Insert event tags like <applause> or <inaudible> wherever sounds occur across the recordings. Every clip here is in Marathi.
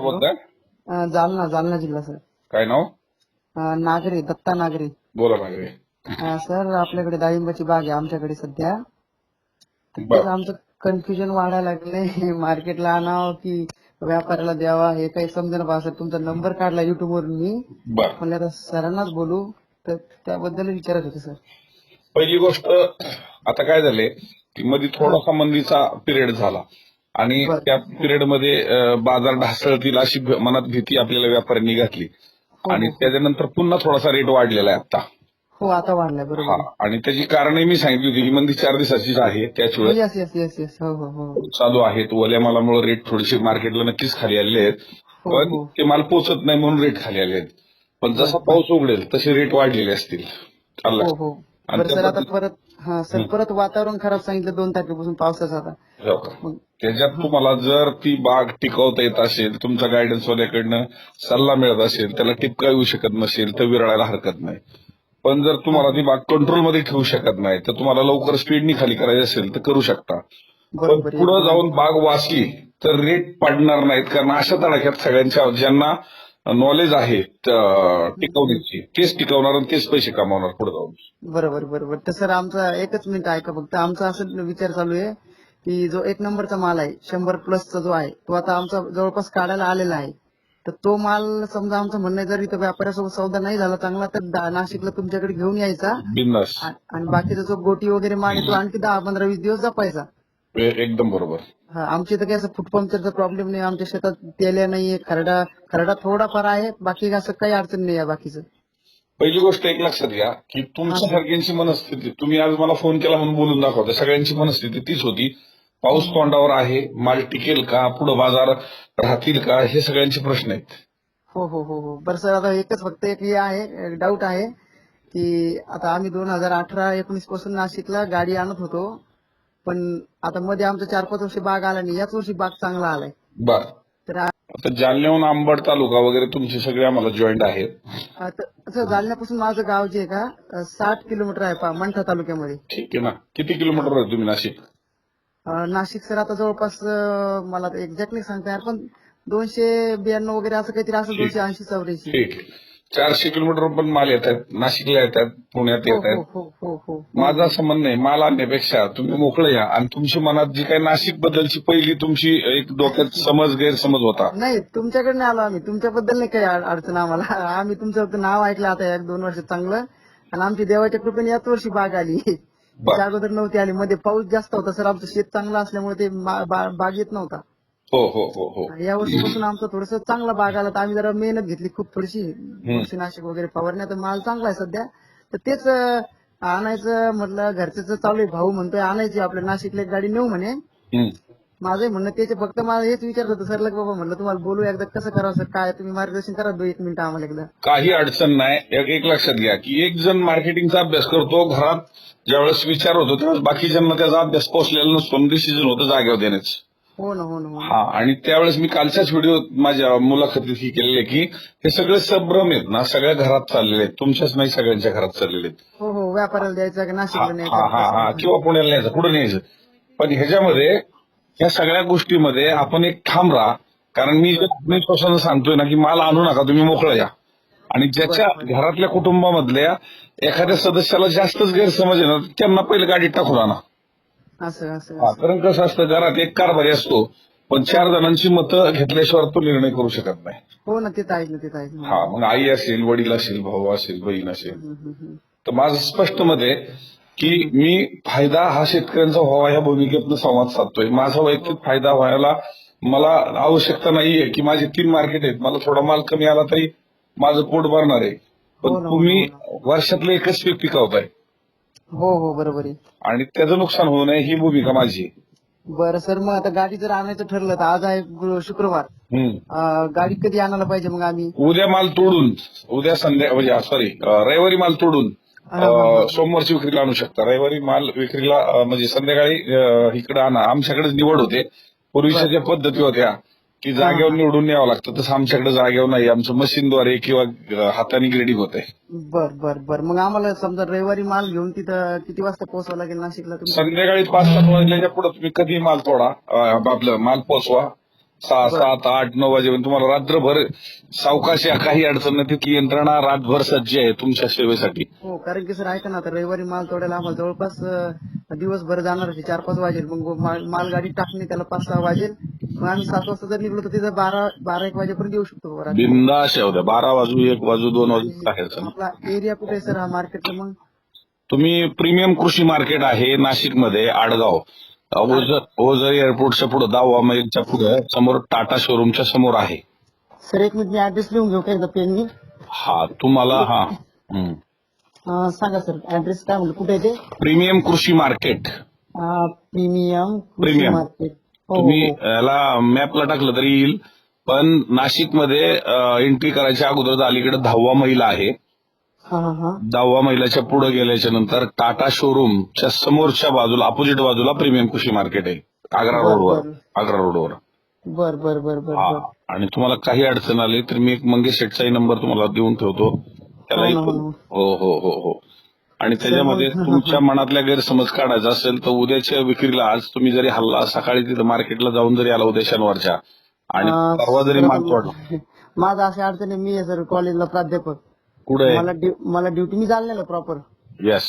बोलताय जालना जालना जिल्हा सर. काय नाव? नागरी दत्ता नागरी. बोला मागरे अं, सर आपल्याकडे डाळिंबाची बाग आहे आमच्याकडे सध्या. आमचं कन्फ्युजन वाढायला लागलंय. <laughs> मार्केटला आणावं की व्यापाऱ्याला द्यावा हे काही समजेना बा सर. तुमचा नंबर काढला युट्यूब वरून मी. बर. म्हणलं आता सरांनाच बोलू. तर त्याबद्दल विचारत होते सर. पहिली गोष्ट आता काय झाले की मध्ये थोडासा मंदीचा पिरियड झाला. आणि. त्या पिरियडमध्ये अं, बाजार ढासळतील अशी मनात भीती आपल्याला व्यापाऱ्यांनी घातली. हो, आणि हो. त्याच्यानंतर पुन्हा थोडासा रेट वाढलेला आहे आता हो आता वाढलाय हा बरोबर आणि त्याची कारणे मी सांगितली होती ही मंदी चार दिवसाचीच आहे त्याच वेळेस येस येस येस येस हो हो. हो चालू आहेत. ओल्या मालामुळे रेट थोडेसे मार्केटला नक्कीच खाली आलेले आहेत. हो, पण हो. ते माल पोचत नाही म्हणून रेट खाली आले आहेत. पण जसा. पाऊस उघडेल तसे रेट वाढलेले असतील. हो हो. बरं सर आता परत हा सर परत वातावरण खराब सांगितलं दोन तारखेपासून पावसाचं आता. हो. त्याच्यात तुम्हाला जर ती बाग टिकवता येत असेल तुमच्या गायडन्स वाल्याकडनं सल्ला मिळत असेल त्याला टिपका येऊ शकत नसेल तर विरळायला हरकत नाही. पण जर तुम्हाला ती बाग कंट्रोलमध्ये ठेवू शकत नाही तर तुम्हाला लवकर स्पीडनी खाली करायची असेल तर करू शकता. पण. पुढे जाऊन बाग वाचली तर रेट पडणार नाहीत कारण अशा तडाख्यात सगळ्यांच्या ज्यांना नॉलेज आहे टिकवण्याची. तेच टिकवणार आणि तेच पैसे कमावणार पुढे जाऊन. बरोबर बरोबर. तर सर आमचा एकच मिनिट ऐका फक्त. आमचा असं विचार चालू आहे की जो एक नंबरचा माल आहे शंभर प्लसचा जो आहे तो आता आमचा जवळपास काढायला आलेला आहे. तर तो माल समजा आमचं म्हणणं जर इथं व्यापाऱ्यासोबत सौदा नाही झाला चांगला तर नाशिकला तुमच्याकडे घेऊन यायचा. आणि बाकीचा जो गोटी वगैरे माल आहे तो आणखी दहा पंधरा वीस दिवस जपायचा. एकदम बरोबर. हा आमच्या इथं काय असं फूड पंक्चरचा प्रॉब्लेम नाही आमच्या शेतात तेल्या नाहीये खरडा खरडा थोडाफार आहे बाकी असं काही अडचण नाही आहे बाकीचं. पहिली गोष्ट एक लक्षात घ्या की तुमच्या सारख्यांची मनस्थिती तुम्ही आज मला फोन केला म्हणून बोलून दाखवता सगळ्यांची मनस्थिती तीच होती. पाऊस तोंडावर आहे माल टिकेल का पुढे बाजार राहतील का हे सगळ्यांचे प्रश्न आहेत. हो हो हो हो. बरं सर आता एकच फक्त एक हे आहे डाऊट आहे की आता आम्ही दोन हजार अठरा एकोणीसपासून नाशिकला गाडी आणत होतो पण आता मध्ये आमचा चार पाच वर्षी बाग आला नाही. याच वर्षी बाग चांगला आलाय. बर. तर आ- आता जालन्याहून आंबड तालुका वगैरे तुमचे सगळे आम्हाला जॉईंट आहेत. आता असं जालन्यापासून माझं गाव जे आहे का अं, साठ किलोमीटर आहे पहा, मंठा तालुक्यामध्ये. ठीक आहे ना. किती किलोमीटर आहे तुम्ही नाशिक? अं, नाशिक सर आता जवळपास अं, मला एक्झॅक्ट नाही सांगता येणार पण दोनशे ब्याण्णव वगैरे असं काहीतरी असं दोनशे ऐंशी चौऱ्याऐंशी. ठीक. चारशे किलोमीटर पण माल येतात नाशिकला येतात पुण्यात येत आहेत हो हो हो हो. माझं असं म्हणणं आहे माल आणण्यापेक्षा तुम्ही मोकळे या आणि तुमच्या मनात जी काही नाशिक बद्दलची पहिली तुमची एक डोक्यात समज गैरसमज होता. नाही तुमच्याकडे नाही आलो आम्ही. तुमच्याबद्दल नाही काही अड- अडचण आम्हाला. आम्ही तुमचं नाव ऐकलं आता एक दोन वर्ष चांगलं. आणि आमची देवाच्या कृपेने याच वर्षी बाग आली. अगोदर नव्हती आली. मध्ये पाऊस जास्त होता सर आमचं शेत चांगलं असल्यामुळे ते बाग येत नव्हता. हो हो हो हो. या वर्षीपासून आमचं थोडस चांगला बाग आला. तर आम्ही जरा मेहनत घेतली खूप थोडीशी. बुरशीनाशक वगैरे फवारण्यात माल चांगला आहे सध्या. तर तेच आणायचं म्हटलं घरचं चालू आहे. भाऊ म्हणतोय आणायची आपल्या नाशिकला एक गाडी नेऊ म्हणे. माझं म्हणणं त्याचे फक्त मला हेच विचारत होतं सर लग बाबा म्हणलं तुम्हाला बोलू एकदा कसं करावं सर? काय? तुम्ही मार्गदर्शन करा दो एक मिनिट आम्हाला एकदा. काही अडचण नाही. एक एक लक्षात घ्या की एक जण मार्केटिंगचा अभ्यास करतो घरात ज्यावेळेस विचार होतो त्यावेळेस बाकीच्यांना त्याचा अभ्यास पोचलेला नसतो. डिसिजन होतं जागेवर देण्याचं. हो ना हो ना हो. हा आणि त्यावेळेस मी कालच्याच व्हिडिओ माझ्या मुलाखतीत ही केलेले की हे सगळे संभ्रम आहेत ना सगळ्या घरात चाललेले आहेत. तुमच्याच नाही सगळ्यांच्या घरात चाललेले आहेत. हो हो व्यापाऱ्याला द्यायचं का हा नाशिकला हा हा हा न्यायचं किंवा पुण्याला न्यायचं पुढे न्यायचं. पण ह्याच्यामध्ये ह्या सगळ्या गोष्टीमध्ये आपण एक ठाम राहा. कारण मी जे आत्मविश्वासानं सांगतोय ना की माल आणू नका तुम्ही मोकळं या. आणि ज्याच्या घरातल्या कुटुंबामधल्या एखाद्या सदस्याला जास्तच गैरसमज आहे ना त्यांना पहिले गाडीत टाकून आणा असं असं हा, कारण कसं असतं घरात एक कारभारी असतो पण चार जणांची मतं घेतल्याशिवाय तो निर्णय करू शकत नाही. हो ना ते ऐक ना ते ना. हा मग आई असेल वडील असेल भाऊ असेल बहीण असेल. तर माझं स्पष्ट मत आहे की मी फायदा हा शेतकऱ्यांचा व्हावा ह्या भूमिकेतनं संवाद साधतोय. माझा वैयक्तिक फायदा व्हायला मला आवश्यकता नाहीये की माझे तीन मार्केट आहेत. मला थोडा माल कमी आला तरी माझं पोट भरणार आहे. पण हो हो तुम्ही वर्षातलं एकच पीक पिकवताय. हो हो बरोबर आहे. आणि त्याचं नुकसान होऊ नये ही भूमिका माझी. आहे बरं सर मग आता गाडी जर आणायचं ठरलं तर आज आहे गु- शुक्रवार. हम्म. अं, गाडी कधी आणायला पाहिजे मग आम्ही? उद्या माल तोडून उद्या संध्या म्हणजे सॉरी रविवारी माल तोडून अं, सोमवारची विक्रीला आणू शकता. रविवारी माल विक्रीला अं, म्हणजे संध्याकाळी इकडे आणा. आमच्याकडे निवड होते. पूर्वीच्या ज्या पद्धती होत्या की जागेवर निवडून यावं लागतं. तसं आमच्याकडे जागेवर नाही. आमचं मशीनद्वारे किंवा हाताने ग्रेडिंग होते. बर बर बर. मग आम्हाला समजा रविवारी माल घेऊन तिथं किती वाजता पोहोचावं लागेल नाशिकला तुम्ही? संध्याकाळी पाच सात वाजल्याच्या पुढे तुम्ही कधी माल तोडा? आपलं माल पोचवा सहा सात आठ नऊ वाजेपर्यंत तुम्हाला रात्रभर सावकाश या काही अडचण नाही. तिथली यंत्रणा रातभर सज्ज आहे तुमच्या सेवेसाठी. हो कारण की सर ऐका ना आता रविवारी माल तोडायला आम्हाला जवळपास दिवसभर जाणार चार पाच वाजेल. मग माल- मालगाडी टाकणे त्याला पाच सहा वाजेल. मग आम्ही सात वाजता जर निघलो तर तिथं बारा बारा एक वाजेपर्यंत येऊ शकतो. बिंदास येऊ द्या. बारा वाजू एक वाजू दोन वाजू नाही. आपला एरिया कुठे आहे सर हा मार्केटला मग? तुम्ही प्रीमियम कृषी मार्केट आहे नाशिकमध्ये आडगाव. ओझर ओझर एअरपोर्टच्या पुढे दहावा मैलच्या पुढे समोर टाटा शोरूमच्या समोर आहे. सर एक मिनिट मी ऍड्रेस लिहून घेऊ का एकदा पेननी हा तुम्हाला हा. हम्म. अं, सांगा सर ऍड्रेस काय म्हणलं? कुठे आहे ते? प्रीमियम कृषी मार्केट. Premium Premium. मार्केट. तुम्ही हो. याला मॅपला टाकलं तरी येईल. पण नाशिकमध्ये एंट्री करायच्या अगोदर अलीकडे दहावा महिला आहे. हा हा हा. दहावा महिलाच्या पुढे गेल्याच्यानंतर टाटा शोरूमच्या समोरच्या बाजूला अपोजिट बाजूला प्रीमियम कृषी मार्केट आहे. आग्रा रोडवर. आग्रा रोडवर बर बर बर बर हा. आणि तुम्हाला काही अडचण आली तर मी एक मंगेश शेटचाही नंबर तुम्हाला देऊन ठेवतो. त्याला हो हो. हो हो हो हो. आणि त्याच्यामध्ये तुमच्या मनातल्या गैरसमज काढायचा असेल तर उद्याच्या विक्रीला आज तुम्ही जरी हल्ला सकाळी तिथं मार्केटला जाऊन जरी आला उद्या शनिवारच्या आणि परवा जरी माल तोडला. <laughs> माझा अशी अडचण मी आहे सर कॉलेजला प्राध्यापक. कुठे मला ड्यु- मला ड्युटी मी जालन्याला प्रॉपर येस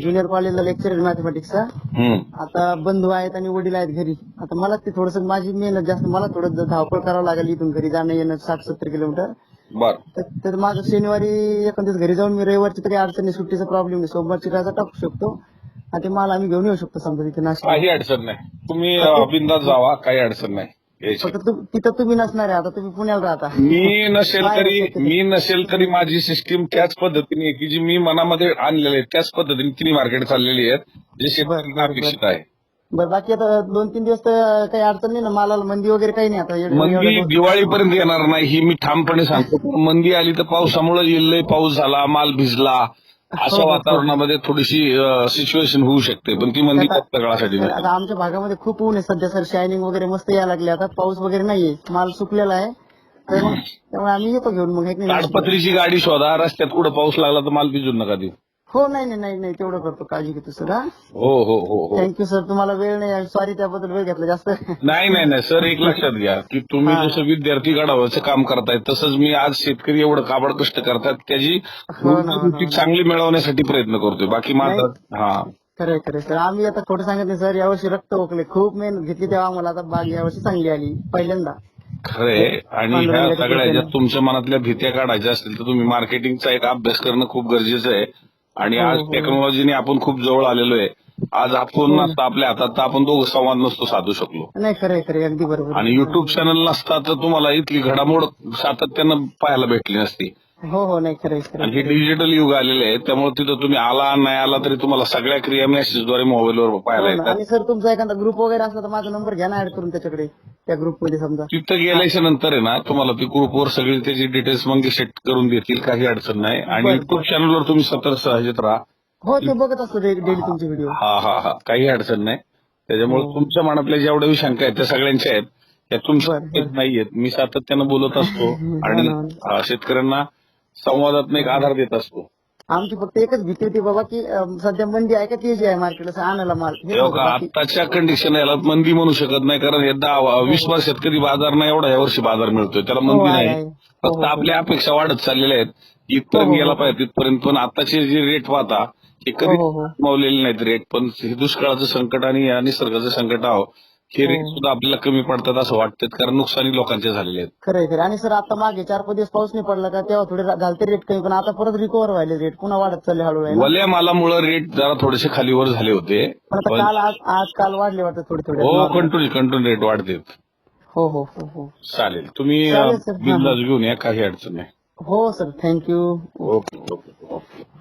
ज्युनियर कॉलेजला लेक्चर मॅथमॅटिक्सचा हम्म. आता बंधू आहेत आणि वडील आहेत घरी. आता मला ते थोडस माझी मेहनत जास्त मला थोडं धावपळ करावं लागेल इथून घरी जाणं येणं साठ सत्तर किलोमीटर. बर. तर- तर माझं शनिवारी एखाद दिवस घरी जाऊन मी रविवारची तरी अडचणी सुट्टीचा प्रॉब्लेम नाही सोमवारची राजा टाकू शकतो. आणि ते माल आम्ही घेऊन येऊ शकतो समजा तिथे नाशिक काही अडचण नाही. तुम्ही बिनधास्त जावा. काही अडचण नाही. यायची. फक्त तु- तिथं तुम्ही नसणार आहे. आता तुम्ही पुण्याला राहता. मी नसेल काय तरी? मी नसेल तरी माझी सिस्टीम त्याच पद्धतीने आहे की जी मी मनामध्ये आणलेली आहे. त्याच पद्धतीने तिन्ही मार्केट चाललेली आहेत. जे शेतकऱ्यांना. अपेक्षित आहे. बरं बाकी आता दोन तीन दिवस तर काही अडचण नाही ना मालाला मंदी वगैरे काही नाही आता. एवढं- मंदी एवढं दिवाळीपर्यंत येणार नाही ही मी ठामपणे सांगतो. पण मंदी आली तर पावसामुळे येल्लय पाऊस झाला माल भिजला. अशा हो, हो. वातावरणामध्ये थोडीशी सिच्युएशन होऊ शकते पण ती मंदी फक्त काळासाठी नाही. आता आमच्या भागामध्ये खूप ऊन आहे सध्या सर. शायनिंग वगैरे मस्त यायला लागले. आता पाऊस वगैरे नाहीये माल सुकलेला आहे. तर मग त्यामुळे आम्ही येतो घेऊन मग एक नाही ताडपत्रीची गाडी शोधा रस्त्यात कुठं पाऊस लागला तर माल भिजून नका देऊ. हो नाही नाही नाही नाही तेवढं करतो काळजी घेतो सर हा. हो हो हो हो. थँक्यू सर तुम्हाला वेळ नाही सॉरी त्याबद्दल वेळ घेतला जास्त. नाही नाही नाही सर एक लक्षात घ्या की तुम्ही हा. जसं विद्यार्थी घडवायचं काम करताय तसंच मी आज शेतकरी एवढं काबड कष्ट करतात त्याची हो ना, हो ना, चांगली मिळवण्यासाठी प्रयत्न करतोय. बाकी माझा हा. खरंय खरंय सर आम्ही आता खोटं सांगत नाही सर यावर्षी रक्त ओकले. खूप मेहनत घेतली तेव्हा आम्हाला. आता बाग यावर्षी चांगली आली पहिल्यांदा. खरंय आणि ह्या सगळ्या. ज्या तुमच्या मनातल्या भीत्या काढायच्या असतील तर तुम्ही मार्केटिंगचा एक अभ्यास करणं खूप गरजेचं आहे. आणि हो, आज हो. टेक्नॉलॉजीने आपण खूप जवळ आलेलो आहे आज आपण हो. नसता आपल्या हातात तर आपण दोघं संवाद नसतो साधू शकलो. नाही खरंय खरंय. अगदी बरोबर. आणि युट्यूब चॅनल नसता तर तुम्हाला इथली घडामोड सातत्यानं पाहायला भेटली नसती. हो हो. नाही खरंय आणि हे डिजिटल युग आलेले आहे त्यामुळे तिथं तुम्ही आला नाही आला तरी तुम्हाला सगळ्या क्रिया मेसेजद्वारे मोबाईलवर पाहायला हो. येतात. आणि सर तुमचा एखादा ग्रुप वगैरे असला तर माझा नंबर घ्या ना ऍड करून त्याच्याकडे. त्या ग्रुपमध्ये समजा. तिथं गेल्याच्यानंतर आहे ना तुम्हाला ती ग्रुपवर सगळी त्याची डिटेल्स मग सेट करून देतील काही अडचण नाही. आणि. युट्यूब चॅनलवर तुम्ही सतत सहजित राहा. हो ते बघत असतो डेली तुमचे व्हिडिओ हा हा हा. काही अडचण नाही. त्याच्यामुळे हो. तुमच्या मनातल्या जेवढ्या शंका आहेत त्या सगळ्यांच्या आहेत. त्या तुमच्या. नाहीयेत मी सातत्यानं बोलत असतो <laughs> आणि शेतकऱ्यांना संवादात एक आधार देत असतो. आमची फक्त एकच भीती होती बाबा की अं, सध्या मंदी आहे का तेजी आहे मार्केटला आणायला माल हे तेव्हा बाकी. आताच्या कंडिशन याला मंदी म्हणू शकत नाही कारण हे दहा वीस वर्षात कधी बाजार नाही एवढा यावर्षी बाजार मिळतोय त्याला हो, मंदी आहे, नाही आहे. हो, फक्त हो. आपल्या अपेक्षा वाढत चाललेल्या आहेत हो, इथपर्यंत हो, गेला. पाहिजे तिथपर्यंत पण आताचे जे रेट पाहता हे कधी हो, हो, हो. मावलेले नाहीत रेट पण हे दुष्काळाचं संकट आणि या निसर्गाचं संकट आहो हे हो. रेट सुद्धा आपल्याला कमी पडतात असं वाटतात कारण नुकसानी लोकांचे झालेले आहेत. खरंय खरं आणि सर आता मागे चार पाच दिवस पाऊस नाही पडला का तेव्हा थोडे घालते रेट कमी पण आता परत रिकवर व्हायले रेट पुन्हा वाढत चालले हळूहळू वल्या मालामुळे रेट जरा थोडेसे खालीवर झाले होते पण आता पण काल आज आज काल वाढले वाटतं थोडे थोडे. हो कंटिन्यू कंटिन्यू रेट वाढते हो हो हो हो. चालेल. तुम्ही चालेल, sir. बिंदास घेऊन या काही अडचण नाही. हो सर. Thank you okay. ओके.